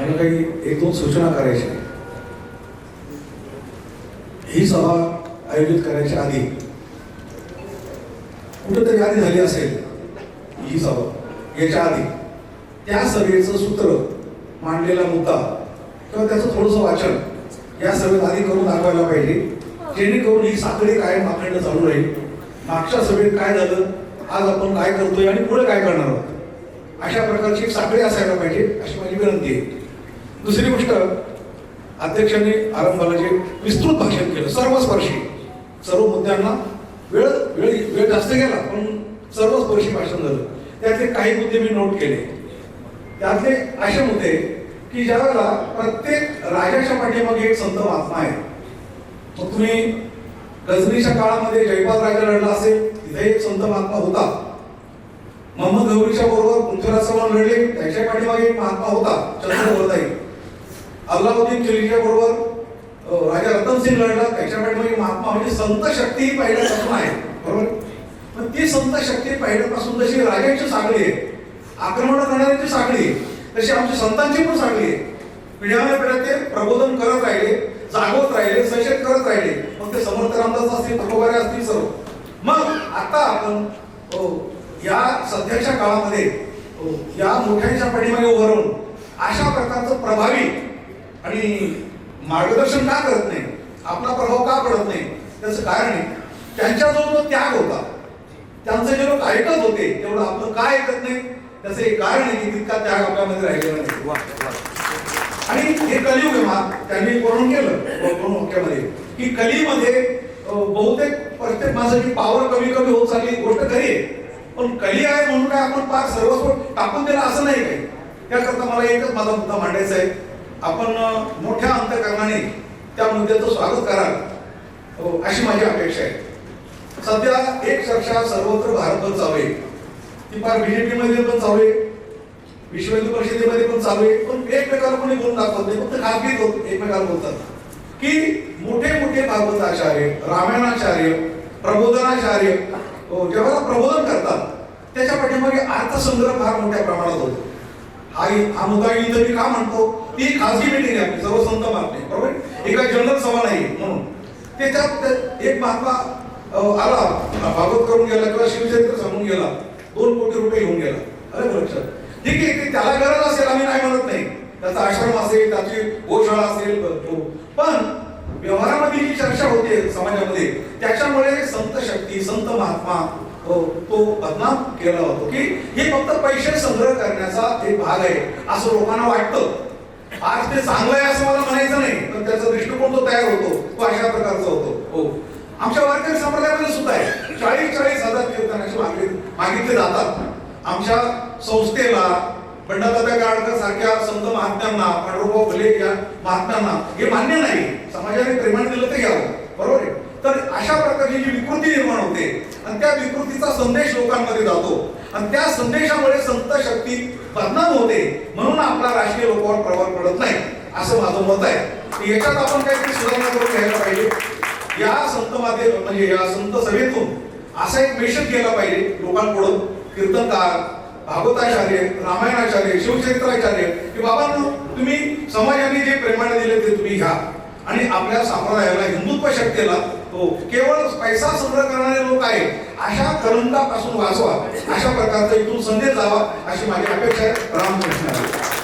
एक दोन सूचना करायच्या ही सभा आयोजित करायच्या आधी कुठेतरी आधी झाली असेल ही सभा याच्या आधी त्या सभेचं सूत्र मांडलेला मुद्दा किंवा त्याचं थोडंसं वाचन या सभेत आधी करून दाखवायला पाहिजे जेणेकरून ही साखळी कायम अखंड चालू राहील मागच्या सभेत काय झालं आज आपण काय करतोय आणि पुढे काय करणार आहोत अशा प्रकारची एक साखळी असायला पाहिजे अशी माझी विनंती आहे दुसरी गोष्ट अध्यक्षांनी आरंभाला जे विस्तृत भाषण केलं सर्वस्पर्शी सर्व मुद्द्यांना वेळ वेळ वेळ जास्त गेला पण सर्वस्पर्शी भाषण झालं. त्यातले काही मुद्दे मी नोट केले. त्यातले असे मुद्दे की ज्या वेळेला प्रत्येक राजाच्या पाठीमागे एक संत महात्मा आहे मग तुम्ही गजनीच्या काळामध्ये जयपाल राजा लढला असेल तिथे एक संत महात्मा होता. मोहम्मद गौरीच्या बरोबर पृथ्वीराज चव्हाण लढले त्याच्या पाठीमागे एक महात्मा होता चंद्रवर्धाई अल्लाउद्दीन खिलजीच्या बरोबर. राजा रतन सिंग लढला. त्याच्या महात्मा म्हणजे संत शक्ती ही पहिल्यापासून आहे. बरोबर? पण ती संत शक्ती पहिल्यापासून जशी राजांची साखळी आहे आक्रमण करणाऱ्यांची साखळी आहे तशी आमची संतांची पण साखळी आहे. पिढ्याने पिढ्या ते प्रबोधन करत राहिले जागवत राहिले सचेत करत राहिले. मग ते समर्थ रामदास असतील तुकोबारे असतील सर्व. मग आता आपण या सध्याच्या काळामध्ये या मोठ्यांच्या पाठीमागे उभारून अशा प्रकारचं प्रभावी आणि मार्गदर्शन का करत नाही? आपला प्रभाव का पडत नाही? त्याचं कारण आहे त्यांच्या जो जो त्याग होता. त्यांचे जे लोक ऐकत होते तेवढं आपलं काय ऐकत नाही? त्याचं एक कारण आहे की तितका त्याग आपल्यामध्ये राहिलेला नाही. आणि हे कलियुग त्यांनी वर्णन केलं वाक्यामध्ये की कलीमध्ये बहुतेक प्रत्येक माणसाची पावर कमी कमी होत चालली गोष्ट खरी आहे. पण कली आहे म्हणून काय आपण फार सर्वस्व टाकून दिलं असं नाही काही? त्याकरता मला एकच माझा मुद्दा मांडायचा आहे. आपण मोठ्या अंतकरणाने त्या मुद्द्याचं स्वागत कराल अशी माझी अपेक्षा आहे. सध्या एक चर्चा सर्वत्र भारतभर चालू आहे. ती फार बीजेपीमध्ये पण चालू आहे विश्व हिंदू परिषदेमध्ये पण चालू आहे पण एकमेकाला कोणी बोलून दाखवत नाही फक्त खाजगी लोक एकमेकाला बोलतात. की मोठे मोठे भागवताचार्य रामायणाचार्य प्रबोधनाचार्य जेव्हा प्रबोधन करतात त्याच्या पाठीमागे अर्थसंग्रह फार मोठ्या प्रमाणात होतो. हा हा मुद्दा मी का म्हणतो? ती खाजगी मिटिंग आहे आपली सर्व संत मागणे बरोबर? एका जनरल सभा नाही म्हणून. त्याच्यात एक महात्मा आला. भागवत करून गेला किंवा शिवचरित्र सांगून गेला. दोन कोटी रुपये घेऊन गेला. अरे लक्षात ठीक आहे ते त्याला गरज असेल आम्ही नाही म्हणत नाही. त्याचा आश्रम असेल त्याची गोशाळा असेल हो. पण व्यवहारामध्ये जी चर्चा होते समाजामध्ये त्याच्यामुळे संत शक्ती संत महात्मा हो, तो बदनाम केला होतो की हे फक्त पैसे संग्रह करण्याचा एक भाग आहे असं लोकांना वाटतं. आज ते चांगलं आहे असं मला म्हणायचं नाही पण त्याचा दृष्टिकोन तो तयार होतो तो अशा प्रकारचा होतो. हो. आमच्या वारकरी संप्रदायामध्ये सुद्धा आहे. चाळीस चाळीस हजार कीर्तनाचे मागले मागितले जातात. आमच्या संस्थेला बंडादादा गाडकर सारख्या संत महात्म्यांना पांडुरभाऊ फुले या महात्म्यांना हे मान्य नाही. समाजाने प्रेमाने दिलं ते घ्यावं. बरोबर आहे? तर अशा प्रकारची जी विकृती निर्माण होते आणि त्या विकृतीचा संदेश लोकांमध्ये जातो. आणि त्या संदेशामुळे संत शक्ती बदनाम होते म्हणून आपला राजकीय लोकांवर प्रभाव पडत नाही असं माझं मत आहे. याच्यात आपण काहीतरी सुधारणा करून घ्यायला पाहिजे. या संत म्हणजे या संत सभेतून असा एक मेसेज गेला पाहिजे लोकांपुढं कीर्तनकार भागवताचार्य रामायणाचार्य शिवचरित्राचार्य की बाबांनो तुम्ही समाजाने जे प्रेमाने दिले ते तुम्ही घ्या. आणि आपल्या संप्रदायाला हिंदुत्व शक्तीला हो केवळ पैसा संग्रह करणारे लोक आहेत. अशा कलंकापासून वाचवा. अशा प्रकारचा इथून संदेश जावा अशी माझी अपेक्षा आहे. रामकृष्ण